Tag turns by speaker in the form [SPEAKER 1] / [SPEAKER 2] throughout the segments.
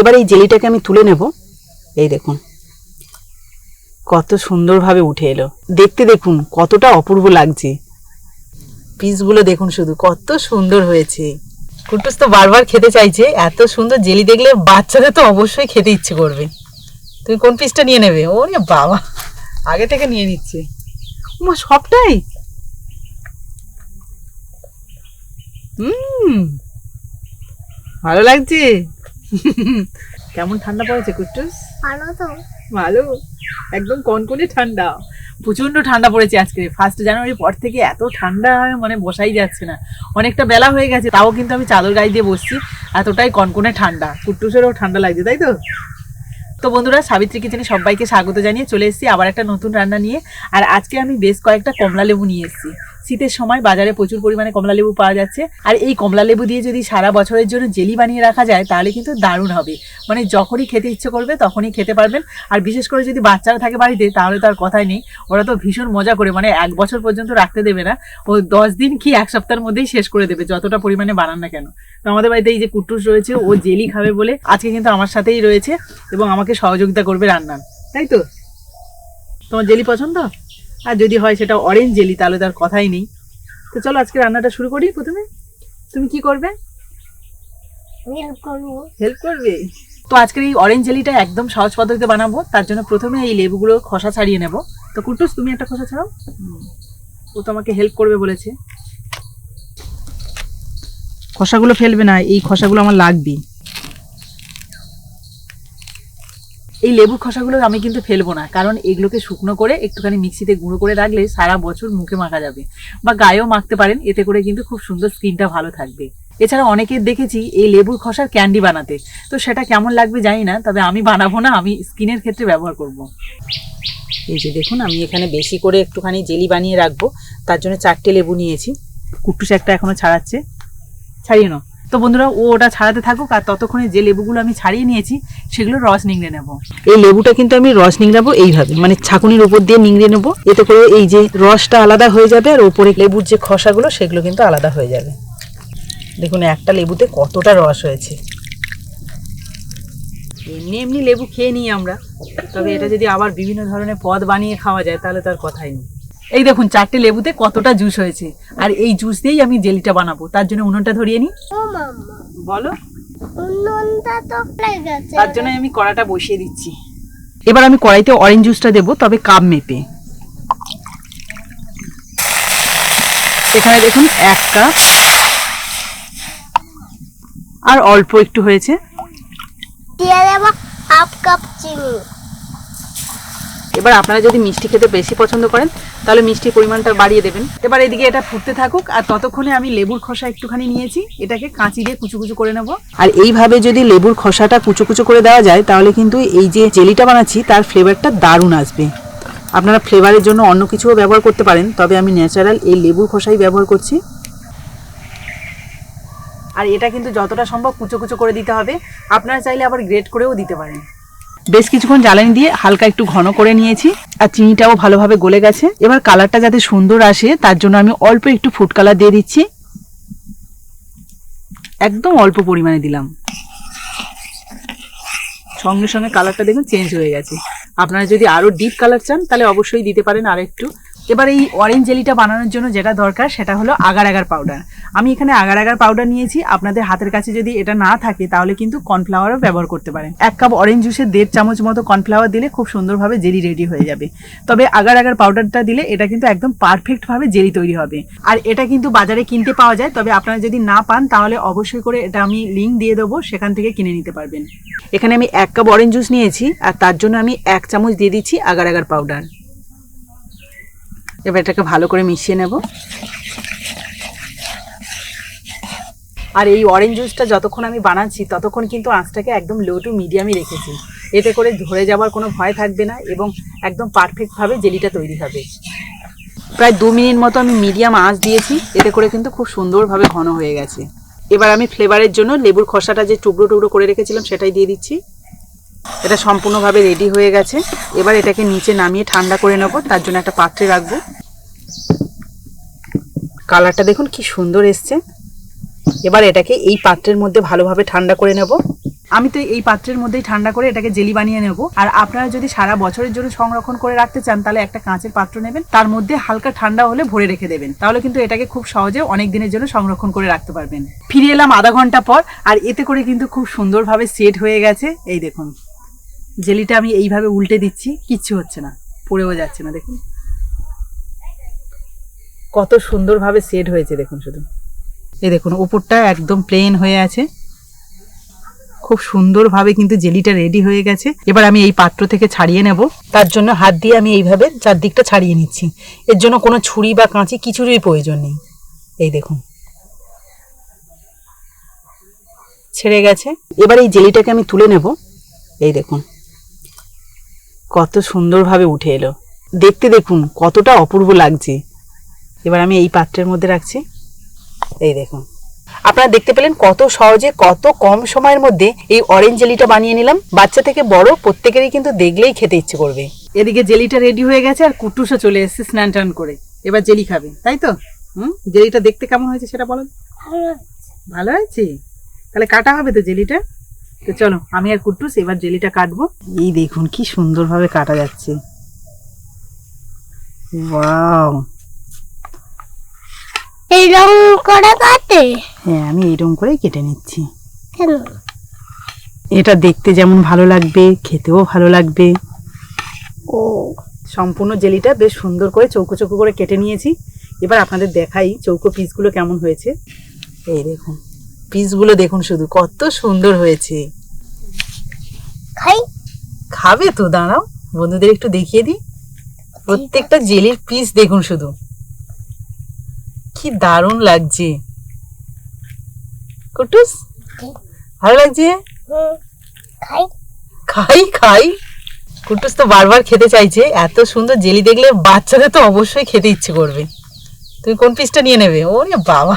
[SPEAKER 1] এবার এই জেলিটাকে আমি তুলে নেব। এই দেখুন। কত সুন্দরভাবে উঠে এলো। দেখতে দেখুন, কতটা অপূর্ব লাগছে। পিসগুলো দেখুন শুধু, কত সুন্দর হয়েছে। কুটুস তো বারবার খেতে চাইছে, এত সুন্দর জেলি দেখলে বাচ্চাদের তো অবশ্যই খেতে ইচ্ছে করবে। তুমি কোন পিসটা নিয়ে নেবে? ওরে বাবা, আগে থেকে নিয়ে নিচ্ছে। উমা, সবটাই? হুম, ভালো লাগছে? কেমন ঠান্ডা পড়েছে কুটুস
[SPEAKER 2] ভালো তো।
[SPEAKER 1] ভালো? একদম কনকনে ঠান্ডা। প্রচণ্ড ঠান্ডা পড়েছে আজকে। ফার্স্ট জানুয়ারির পর থেকে এত ঠান্ডা মানে বসাই যাচ্ছে না। অনেকটা বেলা হয়ে গেছে তাও কিন্তু আমি চাদর গায়ে দিয়ে বসছি। এতটাই কনকনে ঠান্ডা। কুট্টুসেরও ঠান্ডা লাগছে তাই তো? তো বন্ধুরা সাবিত্রী কিচেনে সবাইকে স্বাগত জানিয়ে চলে এসেছি আবার একটা নতুন রান্না নিয়ে। আর আজকে আমি বেশ কয়েকটা কমলা লেবু নিয়ে এসেছি। শীতের সময় বাজারে প্রচুর পরিমাণে কমলা লেবু পাওয়া যাচ্ছে। আর এই কমলা লেবু দিয়ে যদি সারা বছরের জন্য জেলি বানিয়ে রাখা যায়, তাহলে কিন্তু দারুণ হবে। মানে যখনই খেতে ইচ্ছে করবে, তখনই খেতে পারবেন। আর বিশেষ করে যদি বাচ্চারা থাকে বাড়িতে, তাহলে তো আর কথাই নেই। ওরা তো ভীষণ মজা করে মানে এক বছর পর্যন্ত রাখতে দেবে না। ও দশ দিন কি এক সপ্তাহের মধ্যেই শেষ করে দেবে, যতটা পরিমাণে বানান না কেন। তো আমাদের বাড়িতে এই যে কুট্টুস রয়েছে, ও জেলি খাবে বলে আজকে কিন্তু আমার সাথেই রয়েছে এবং আমাকে সহযোগিতা করবে রান্নার। তাই তো? তোমার জেলি পছন্দ? আর যদি হয় সেটা অরেঞ্জ জেলি তাহলে তার কথাই নেই। তো চলো আজকে রান্নাটা শুরু করি প্রথমে। তুমি কি করবে?
[SPEAKER 2] হেল্প করবে।
[SPEAKER 1] তো আজকের এই অরেঞ্জ জেলিটা একদম সহজ পদ্ধতিতে বানাবো। তার জন্য প্রথমে এই লেবুগুলো খসা ছাড়িয়ে নেব। তো কুটুস তুমি একটা খসা ছাড়াও। ও তো আমাকে হেল্প করবে বলেছে। খসাগুলো ফেলবে না এই খসাগুলো আমার লাগবে এই লেবুর খসাগুলো আমি কিন্তু ফেলব না, কারণ এগুলোকে শুকনো করে একটুখানি মিক্সিতে গুঁড়ো করে রাখলে সারা বছর মুখে মাখা যাবে। বা গায়েও মাখতে পারেন, এতে করে কিন্তু খুব সুন্দর স্কিনটা ভালো থাকবে। এছাড়া অনেকের দেখেছি এই লেবুর খসার ক্যান্ডি বানাতে, তো সেটা কেমন লাগবে জানি না, তবে আমি বানাবো না, আমি স্কিনের ক্ষেত্রে ব্যবহার করব। এই যে দেখুন, আমি এখানে বেশি করে একটুখানি জেলি বানিয়ে রাখব, তার জন্য চারটে লেবু নিয়েছি। কুট্টুস একটা এখনও ছাড়াচ্ছে। ছাড়িয়ে নাও। তো বন্ধুরা, ও ওটা ছাড়াতে থাকুক আর ততক্ষণে যে লেবুগুলো আমি ছাড়িয়ে নিয়েছি, সেগুলো রস নিংড়ে নেব। এই লেবুটা কিন্তু আমি রস নিংড়াবো এইভাবে মানে ছাকুনির উপর দিয়ে নিংড়ে নেব। এতে করে এই যে রসটা আলাদা হয়ে যাবে আর ওপরে লেবুর যে খসাগুলো, সেগুলো কিন্তু আলাদা হয়ে যাবে। দেখুন, একটা লেবুতে কতটা রস হয়েছে। এমনি এমনি লেবু খেয়ে নিই আমরা। তবে এটা যদি আবার বিভিন্ন ধরনের পদ বানিয়ে খাওয়া যায়, তাহলে তার কথাই নেই। এই দেখুন চারটে লেবুতে কতটা জুস হয়েছে। আর এই জুস দিয়েই আমি জেলিটা বানাবো। তার জন্য উনুনটা ধরিয়ে
[SPEAKER 2] মাম্মা।
[SPEAKER 1] বলো। তার জন্য আমি কড়াটা বসিয়ে দিচ্ছি। এবার আমি কড়াইতে অরেঞ্জ জুসটা দেবো তবে কাপ মেপে। এখানে দেখুন এক কাপ। আর অল্প একটু হয়েছে।
[SPEAKER 2] দিয়ে দেবো হাফ কাপ চিনি।
[SPEAKER 1] এবার আপনারা যদি মিষ্টি খেতে বেশি পছন্দ করেন তাহলে মিষ্টির পরিমাণটা বাড়িয়ে দেবেন। এবার এদিকে এটা ফুটতে থাকুক আর ততক্ষণে আমি লেবুর খোসা একটুখানি নিয়েছি এটাকে কাঁচি দিয়ে কুচু কুচু করে নেব। আর এইভাবে যদি লেবুর খোসাটা কুচু কুচু করে দেওয়া যায় তাহলে কিন্তু এই যে জেলিটা বানাচ্ছি তার ফ্লেভারটা দারুণ আসবে। আপনারা ফ্লেভারের জন্য অন্য কিছুও ব্যবহার করতে পারেন তবে আমি ন্যাচারাল এই লেবুর খোসাই ব্যবহার করছি। আর এটা কিন্তু যতটা সম্ভব কুচো কুচো করে দিতে হবে আপনারা চাইলে আবার গ্রেট করেও দিতে পারেন। বেশ কিছুক্ষণ জ্বালানি দিয়ে হালকা একটু ঘন করে নিয়েছি, আর চিনিটাও ভালোভাবে গলে গেছে। এবার কালারটা যাতে সুন্দর আসে, তার জন্য আমি অল্প একটু ফুড কালার দিয়ে দিচ্ছি। একদম অল্প পরিমাণে দিলাম। সঙ্গে সঙ্গে কালারটা দেখুন চেঞ্জ হয়ে গেছে। আপনারা যদি আরও ডিপ কালার চান, তাহলে অবশ্যই দিতে পারেন আর একটু এবার এই অরেঞ্জ জেলিটা বানানোর জন্য যেটা দরকার, সেটা হলো আগার আগার পাউডার আমি এখানে আগার আগার পাউডার নিয়েছি, আপনাদের হাতের কাছে যদি এটা না থাকে, তাহলে কিন্তু কর্নফ্লাওয়ারও ব্যবহার করতে পারেন। এক কাপ অরেঞ্জ জুসে দেড় চামচ মতো কর্নফ্লাওয়ার দিলে খুব সুন্দরভাবে জেলি রেডি হয়ে যাবে। তবে আগার আগার পাউডারটা দিলে এটা কিন্তু একদম পারফেক্টভাবে জেলি তৈরি হবে। আর এটা কিন্তু বাজারে কিনতে পাওয়া যায়, তবে আপনারা যদি না পান, তাহলে অবশ্যই করে এটা আমি লিঙ্ক দিয়ে দেবো, সেখান থেকে কিনে নিতে পারবেন। এখানে আমি এক কাপ অরেঞ্জ জুস নিয়েছি, আর তার জন্য আমি এক চামচ দিয়ে দিচ্ছি আগার আগার পাউডার এবার এটাকে ভালো করে মিশিয়ে নেব। আর এই অরেঞ্জ জুসটা যতক্ষণ আমি বানাচ্ছি, ততক্ষণ কিন্তু আঁচটাকে একদম লো টু মিডিয়ামই রেখেছি। এতে করে ধরে যাওয়ার কোনো ভয় থাকবে না এবং একদম পারফেক্টভাবে জেলিটা তৈরি হবে। প্রায় দু মিনিট মতো আমি মিডিয়াম আঁচ দিয়েছি, এতে করে কিন্তু খুব সুন্দরভাবে ঘন হয়ে গেছে। এবার আমি ফ্লেভারের জন্য লেবুর খসাটা যে টুকরো টুকরো করে রেখেছিলাম, সেটাই দিয়ে দিচ্ছি। এটা সম্পূর্ণভাবে রেডি হয়ে গেছে। এবার এটাকে নিচে নামিয়ে ঠান্ডা করে নেব, তার জন্য একটা পাত্রে রাখব। কালারটা দেখুন কি সুন্দর এসছে। এবার এটাকে এই পাত্রের মধ্যে ভালোভাবে ঠান্ডা করে নেব। আমি তো এই পাত্রের মধ্যেই ঠান্ডা করে এটাকে জেলি বানিয়ে নেব। আর আপনারা যদি সারা বছরের জন্য সংরক্ষণ করে রাখতে চান, তাহলে একটা কাঁচের পাত্র নেবেন। তার মধ্যে হালকা ঠান্ডা হলে ভরে রেখে দেবেন। তাহলে কিন্তু এটাকে খুব সহজে অনেক দিনের জন্য সংরক্ষণ করে রাখতে পারবেন। ফিরে এলাম আধা ঘণ্টা পর, আর এতে করে কিন্তু খুব সুন্দরভাবে সেট হয়ে গেছে। এই দেখুন। জেলিটা আমি এইভাবে উল্টে দিচ্ছি, কিচ্ছু হচ্ছে না, পড়েও যাচ্ছে না, দেখুন। কত সুন্দরভাবে সেট হয়েছে, দেখুন শুধু। এই দেখুন ওপরটা একদম প্লেন হয়ে আছে। খুব সুন্দরভাবে কিন্তু জেলিটা রেডি হয়ে গেছে। এবার আমি এই পাত্র থেকে ছাড়িয়ে নেব। তার জন্য হাত দিয়ে আমি এইভাবে চারদিকটা ছাড়িয়ে নিচ্ছি। এর জন্য কোনো ছুরি বা কাঁচি কিছুরই প্রয়োজন নেই। এই দেখুন। ছেড়ে গেছে। এবার এই জেলিটাকে আমি তুলে নেব। এই দেখুন। কত সুন্দরভাবে উঠে এলো। দেখতে দেখুন কতটা অপূর্ব লাগছে। এবার আমি এই পাত্রের মধ্যে রাখছি। এই দেখুন। আপনারা দেখতে পেলেন কত সহজে কত কম সময়ের মধ্যে এই অরেঞ্জ জেলিটা বানিয়ে নিলাম। বাচ্চা থেকে বড় প্রত্যেকেরই কিন্তু দেখলেই খেতে ইচ্ছে করবে। এদিকে জেলিটা রেডি হয়ে গেছে আর কুটুসও চলে এসেছে স্নান টান করে। এবার জেলি খাবে তাই তো? হুম? জেলিটা দেখতে কেমন হয়েছে সেটা বলো ভালো হয়েছে। তাহলে কাটা হবে তো জেলিটা তো চলো আমি আর কুটুস এবার জেলিটা কাটবো। এই দেখুন কি সুন্দরভাবে কাটা যাচ্ছে। ওয়াও।
[SPEAKER 2] এরকম করে কাটে?
[SPEAKER 1] হ্যাঁ আমি এইরকম করে কেটে নিচ্ছি। এটা দেখতে যেমন ভালো লাগবে খেতেও ভালো লাগবে।
[SPEAKER 2] ও।
[SPEAKER 1] সম্পূর্ণ জেলিটা বেশ সুন্দর করে চৌকো চৌকো করে কেটে নিয়েছি। এবার আপনাদের দেখাই চৌকো পিসগুলো কেমন হয়েছে। এই দেখুন। পিসগুলো দেখুন শুধু কত সুন্দর হয়েছে।
[SPEAKER 2] খাই।
[SPEAKER 1] খাবে তো দাঁড়াও বন্ধুদের একটু দেখিয়ে দিই। প্রত্যেকটা জেলির পিস দেখুন শুধু। কি দারুণ লাগছে। কুটুস ভালো লাগছে?
[SPEAKER 2] খাই।
[SPEAKER 1] খাই খাই। কুটুস তো বারবার খেতে চাইছে এত সুন্দর জেলি দেখলে বাচ্চাদের তো অবশ্যই খেতে ইচ্ছে করবে। তুমি কোন পিসটা নিয়ে নেবে? ওরে বাবা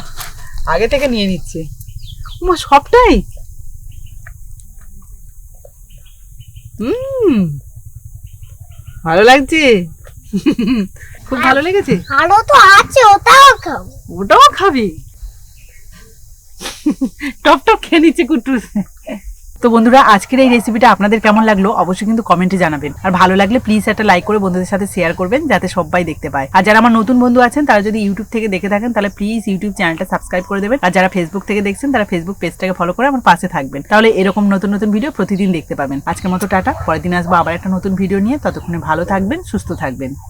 [SPEAKER 1] আগে থেকে নিয়ে নিচ্ছে। মা সবটাই? হুম ভালো লাগছে। খুব ভালো লেগেছে?
[SPEAKER 2] আরও তো আছে ওটাও খাও।
[SPEAKER 1] ওটাও খাবি। টপ টপ খেয়ে নিচ্ছে কুটুস তো বন্ধুরা, আজকের এই রেসিপিটা আপনাদের কেমন লাগল অবশ্যই কিন্তু কমেন্টে জানাবেন। আর ভালো লাগলে প্লিজ একটা লাইক করে বন্ধুদের সাথে শেয়ার করবেন, যাতে সবাই দেখতে পায়। আর যারা আমার নতুন বন্ধু আছেন, তারা যদি ইউটিউব থেকে দেখে থাকেন, তাহলে প্লিজ ইউটিউব চ্যানেলটা সাবস্ক্রাইব করে দেবেন। আর যারা ফেসবুক থেকে দেখছেন, তারা ফেসবুক পেজটাকে ফলো করে আমার পাশে থাকবেন। তাহলে এরকম নতুন নতুন ভিডিও প্রতিদিন দেখতে পাবেন। আজকের মতো টাটা, পরের দিন আসব আবার একটা নতুন ভিডিও নিয়ে। ততক্ষণে ভালো থাকবেন, সুস্থ থাকবেন।